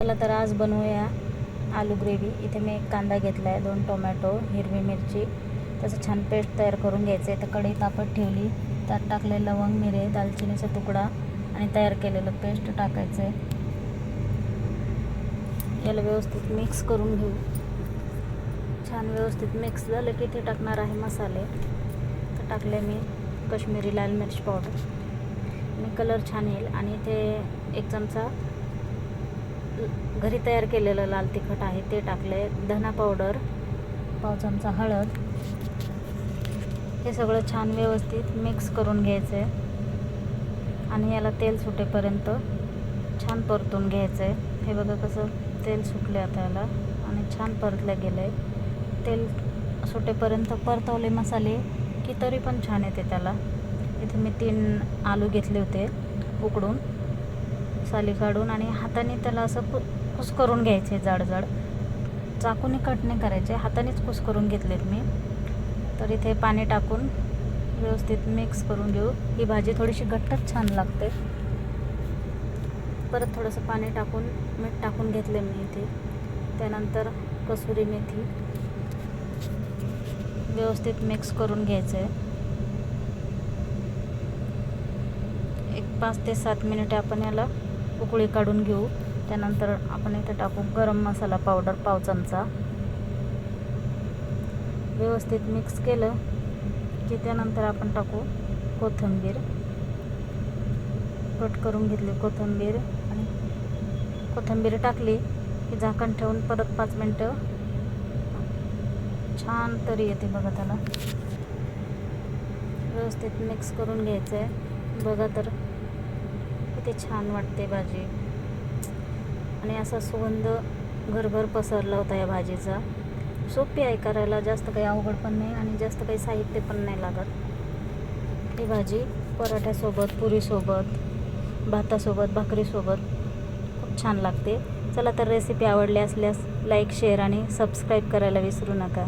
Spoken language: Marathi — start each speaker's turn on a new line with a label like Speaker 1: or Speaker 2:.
Speaker 1: चला तर आज बनवूया आलू ग्रेव्ही. इथे मी एक कांदा घेतला आहे दोन टोमॅटो हिरवी मिरची. त्याचं छान पेस्ट तयार करून घ्यायचं आहे तर कढई तापत ठेवली त्यात टाकले लवंग मिरे दालचिनीचा तुकडा आणि तयार केलेलं पेस्ट टाकायचं आहे याला व्यवस्थित मिक्स करून घेऊ. छान व्यवस्थित मिक्स झालं की इथे टाकणार आहे मसाले. तर टाकले मी कश्मीरी लाल मिरची पावडर. आणि कलर छान येईल. आणि ते एक चमचा घरी तयार केलेलं लाल तिखट आहे ते टाकलं आहे धना पावडर पाव चमचा हळद. हे सगळं छान व्यवस्थित मिक्स करून घ्यायचं आहे आणि याला तेल सुटेपर्यंत छान परतून घ्यायचं आहे हे बघा कसं तेल सुटले आता याला. आणि छान परतलं गेलं आहे तेल सुटेपर्यंत परतवले मसाले की तरी पण छान येते त्याला. इथे मी तीन आलू घेतले होते उकडून. साली काढून आणि हाताने त्याला असं कु कुस करून घ्यायचे जाड जाड चाकूने कट नाही करायचे हातानेच कुस करून घेतलेत मी. तर इथे पाणी टाकून व्यवस्थित मिक्स करून घेऊ. ही भाजी थोडीशी घट्टच छान लागते. परत थोडंसं पाणी टाकून मीठ टाकून घेतले मी इथे. त्यानंतर कसुरी मेथी व्यवस्थित मिक्स करून घ्यायचं. आहे एक पाच ते सात मिनिटे आपण याला उकळी काढून घेऊ. त्यानंतर आपण इथे टाकू गरम मसाला पावडर पाव चमचा. व्यवस्थित मिक्स केलं की त्यानंतर आपण टाकू कोथिंबीर. कट करून घेतली कोथिंबीर आणि कोथिंबीर टाकली की झाकण ठेवून परत पाच मिनटं छान तरी येते बघा त्याला. व्यवस्थित मिक्स करून घ्यायचं आहे बघा तर किती छान वाटते भाजी. आणि असा सुगंध घरभर पसरला होता या भाजीचा. सोपी आहे करायला जास्त काही अवघड पण नाही आणि जास्त काही साहित्य पण नाही लागत. ही भाजी पराठ्यासोबत पुरीसोबत भातासोबत भाकरीसोबत खूप छान लागते. चला तर रेसिपी आवडली असल्यास लाईक शेअर आणि सबस्क्राईब करायला विसरू नका.